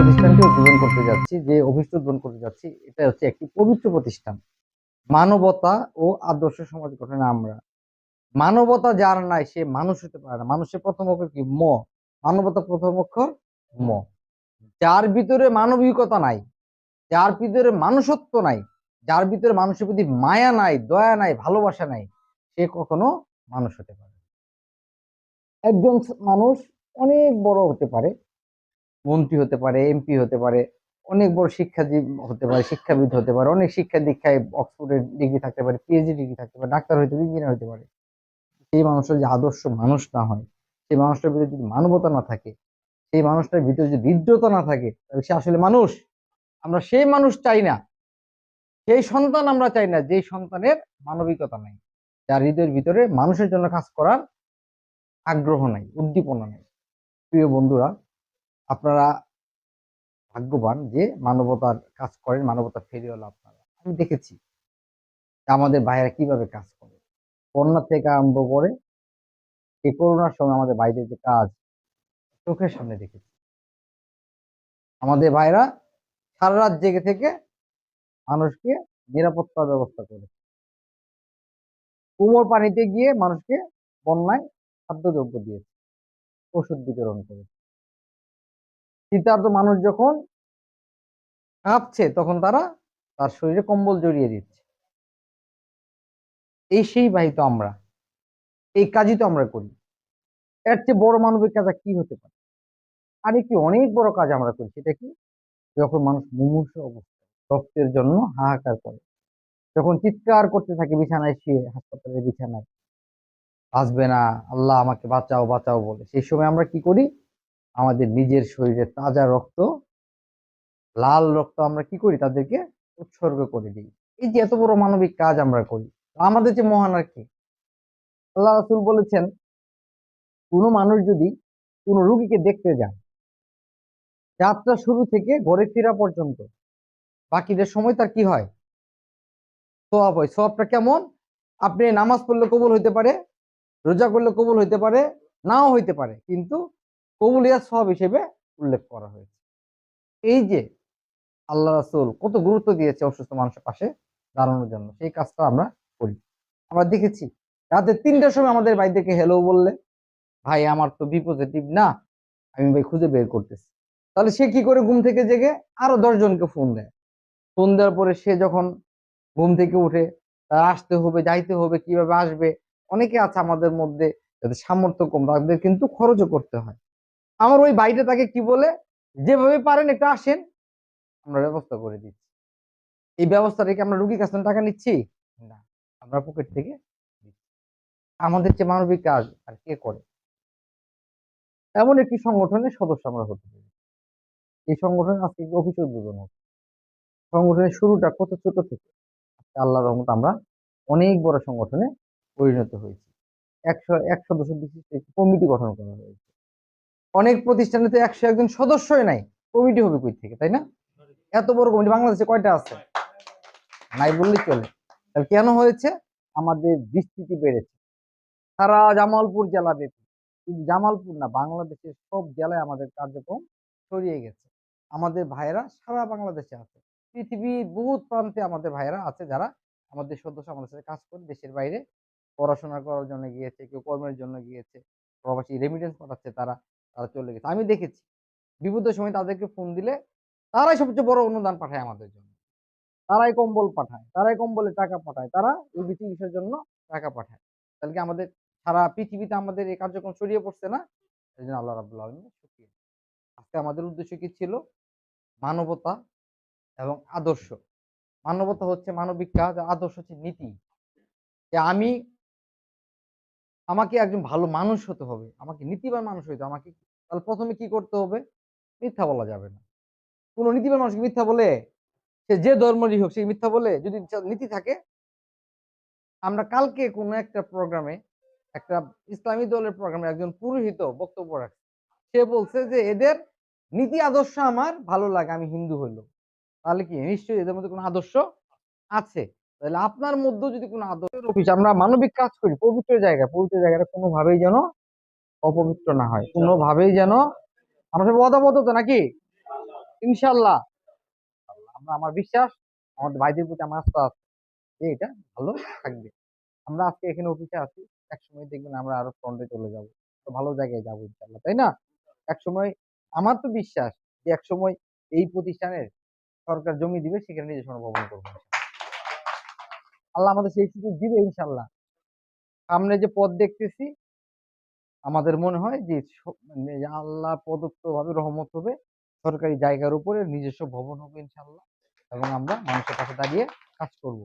প্রতিষ্ঠানটি উদ্বোধন করতে যাচ্ছি, যে অফিসটি উদ্বোধন করতে যাচ্ছি, এটা হচ্ছে একটি পবিত্র প্রতিষ্ঠান। মানবতা ও আদর্শ সমাজ গঠনে আমরা। মানবতা যার নাই সে মানুষ হতে পারে না। মানুষের প্রথম অক্ষর কি? ম। মানবতা প্রথম অক্ষর ম। যার ভিতরে মানবিকতা নাই, যার ভিতরে মানুষত্ব নাই, যার ভিতরে মানুষের প্রতি মায়া নাই, দয়া নাই, ভালোবাসা নাই, সে কখনো মানুষ হতে পারে একজন মানুষ অনেক বড় হতে পারে মন্ত্রী হতে পারে এমপি হতে পারে, অনেক বড় শিক্ষাজীব হতে পারে, শিক্ষাবিদ হতে পারে, অনেক শিক্ষা দীক্ষায় অক্সফোর্ডের ডিগ্রি থাকতে পারে পিএইচডি ডিগ্রি থাকতে পারে ডাক্তার হইতে পারে ইঞ্জিনিয়ার হতে পারে। সেই মানুষের যে আদর্শ মানুষ না হয়, সেই মানুষটার ভিতরে যদি মানবতা না থাকে, সেই মানুষটার ভিতরে যদি হৃদ্রতা না থাকে, তাহলে সে আসলে মানুষ। আমরা সেই মানুষ চাই না। সেই সন্তান আমরা চাই না, যেই সন্তানের মানবিকতা নাই, যার হৃদয়ের ভিতরে মানুষের জন্য কাজ করার আগ্রহ নাই, উদ্দীপনা নাই। প্রিয় বন্ধুরা আপনারা ভাগ্যবান যে মানবতার কাজ করেন মানবতা ফেরিওয়ালা আপনারা। আমি দেখেছি আমাদের ভাইয়েরা কীভাবে কাজ করে। বন্যা থেকে আরম্ভ করে এই করোনার সময় আমাদের বাইরের যে কাজ, চোখের সামনে দেখেছি। আমাদের ভাইরা সারা রাত জেগে থেকে মানুষকে নিরাপত্তার ব্যবস্থা করে। কুমোর পানিতে গিয়ে মানুষকে বন্যায় খাদ্যদ্রব্য দিয়েছে, ওষুধ বিতরণ করে শীতার্ত মানুষ যখন কাঁপছে, তখন তারা তার শরীরে কম্বল জড়িয়ে দিচ্ছে। এই সেই বাহিত আমরা। এই কাজই তো আমরা করি। এর চেয়ে বড় মানবিক কাজ কি হতে পারে? আর একটি অনেক বড় কাজ আমরা করি, সেটা কি? যখন মানুষ মুমূর্ষ অবস্থায়, রক্তের জন্য হাহাকার করে। যখন চিৎকার করতে থাকে, বিছানায় শুয়ে হাসপাতালের বিছানায় বাঁচবে না, আল্লাহ আমাকে বাঁচাও বাঁচাও বলে। সেই সময় আমরা কি করি? আমাদের নিজের শরীরে তাজা রক্ত, লাল রক্ত আমরা কি করি? তাদেরকে উৎসর্গ করে দিই। এই যে এত বড় মানবিক কাজ আমরা করি আমাদের যে মহান আর কি? আল্লাহ রাসুল বলেছেন, কোনো মানুষ যদি কোনো রুগীকে দেখতে যায়, যাত্রা শুরু থেকে ঘরে ফেরা পর্যন্ত, বাকিদের সময় তার কি হয়? সোয়াব হয়। সোয়াবটা কেমন? আপনি নামাজ পড়লে কবুল হইতে পারে, রোজা করলে কবুল হইতে পারে, নাও হইতে পারে। কিন্তু কবুলিয়া সব হিসেবে উল্লেখ করা হয়েছে। এই যে আল্লাহ রাসুল কত গুরুত্ব দিয়েছে অসুস্থ মানুষের পাশে দাঁড়ানোর জন্য, সেই কাজটা আমরা করি। আমরা দেখেছি, রাতে তিনটার সময় আমাদের থেকে হ্যালো বললে, ভাই, আমার তো বি পজিটিভ না, আমি ভাই খুঁজে বের করতেছি। তাহলে সে কি করে ঘুম থেকে জেগে আরও দশজনকে ফোন দেয়। ফোন দেওয়ার পরে সে যখন ঘুম থেকে উঠে, তার আসতে হবে, যাইতে হবে, কীভাবে আসবে, অনেকে আছে আমাদের মধ্যে যাদের সামর্থ্য কম, তাদের কিন্তু খরচও করতে হয়। আমার ওই ভাইটা তাকে কি বলে? যেভাবে পারেন একটু আসেন, আমরা ব্যবস্থা করে দিচ্ছি। এই ব্যবস্থাটা কি আমরা রুগীর কাছে টাকা নিচ্ছি? না, আমরা পকেট থেকে আমাদের যে মানবিক কাজ, আর কে করে? এমন একটি সংগঠনের সদস্য আমরা হতে পারি। এই সংগঠন আজকে অফিস উদ্বোধন হচ্ছে? সংগঠনের শুরুটা কত ছোট থেকে? আল্লাহ রহমত আমরা অনেক বড় সংগঠনে পরিণত হয়েছি। একশো এক সদস্য বিশিষ্ট একটি কমিটি গঠন করা হয়েছে। অনেক প্রতিষ্ঠানে তো একশো একজন সদস্যই নাই। কমিটি হবে কই থেকে, তাই না? এত বড় কমিটি, বাংলাদেশে কয়টা আছে? নাই বললেই চলে। তাহলে কেন হয়েছে? আমাদের বিস্তৃতি বেড়েছে। সারা জামালপুর জেলা ব্যাপী। শুধু জামালপুর না, বাংলাদেশের সব জেলায় আমাদের কার্যক্রম ছড়িয়ে গেছে। আমাদের ভাইয়েরা সারা বাংলাদেশে আছে। পৃথিবীর বহুত প্রান্তে আমাদের ভাইয়েরা আছে যারা আমাদের সদস্য, আমাদের সাথে কাজ করে, দেশের বাইরে পড়াশোনা করার জন্য গিয়েছে, কেউ কর্মের জন্য গিয়েছে। প্রবাসী রেমিটেন্স পাঠাচ্ছে তারা। তারা চলে গেছে। আমি দেখেছি। বিপদের সময় তাদেরকে ফোন দিলে তারাই সবচেয়ে বড় অনুদান পাঠায় আমাদের জন্য। তারাই কম্বল পাঠায়, তারাই কম্বলে টাকা পাঠায়, তারা রোগী চিকিৎসার জন্য টাকা পাঠায়। তাহলে কি আমাদের সারা পৃথিবীতে আমাদের এই কার্যক্রম ছড়িয়ে পড়ছে না? এই জন্য আল্লাহ রাবুল্লাহ আলমিনের শুক্রিয়া। আজকে আমাদের উদ্দেশ্য কি ছিল? মানবতা এবং আদর্শ। মানবতা হচ্ছে মানবিক কাজ আদর্শ হচ্ছে নীতি। যে আমি আমাকে একজন ভালো মানুষ হতে হবে, আমাকে নীতিবান মানুষ হইতে আমাকে তাহলে প্রথমে কি করতে হবে? মিথ্যা বলা যাবে না। কোনো নীতিবান মানুষকে মিথ্যা বলে সে যে ধর্মেরই হোক, সে মিথ্যা বলে যদি নীতি থাকে, আমরা কালকে কোনো একটা প্রোগ্রামে একটা ইসলামী দলের প্রোগ্রামে একজন পুরোহিত বক্তব্য রাখছে। সে বলছে যে, এদের নীতি আদর্শ আমার, ভালো লাগে, আমি হিন্দু হইল। তাহলে কি নিশ্চয়ই এদের মধ্যে কোনো আদর্শ আছে? তাহলে আপনার মধ্যে যদি কোনো আদর্শ অফিস আমরা মানবিক কাজ করি পবিত্র জায়গায় পবিত্র জায়গাটা কোনোভাবেই যেন অপবিত্র না হয় কোনোভাবেই যেন আমরা সব অদাবদ্ধ তো নাকি? ইনশাল্লাহ। আমরা আমার বিশ্বাস আমাদের ভাইদের প্রতি আমার আস্থা আছে। যে এটা ভালো থাকবে। আমরা আজকে এখানে অফিসে আছি এক সময় দেখবেন আমরা আরও ফ্রন্টে চলে যাব। তো ভালো জায়গায় যাব ইনশাল্লাহ তাই না? এক সময় আমার তো বিশ্বাস যে এক সময় এই প্রতিষ্ঠানের সরকার জমি দিবে সেখানে নিজস্ব কোনো ভবন করব আল্লাহ আমাদের সেই সুযোগ দিবে ইনশাল্লাহ সামনে যে পথ দেখতেছি, আমাদের মনে হয় যে মানে আল্লাহ প্রদত্ত ভাবে রহমত হবে, সরকারি জায়গার উপরে নিজস্ব ভবন হবে ইনশাল্লাহ এবং আমরা মানুষের পাশে দাঁড়িয়ে কাজ করব।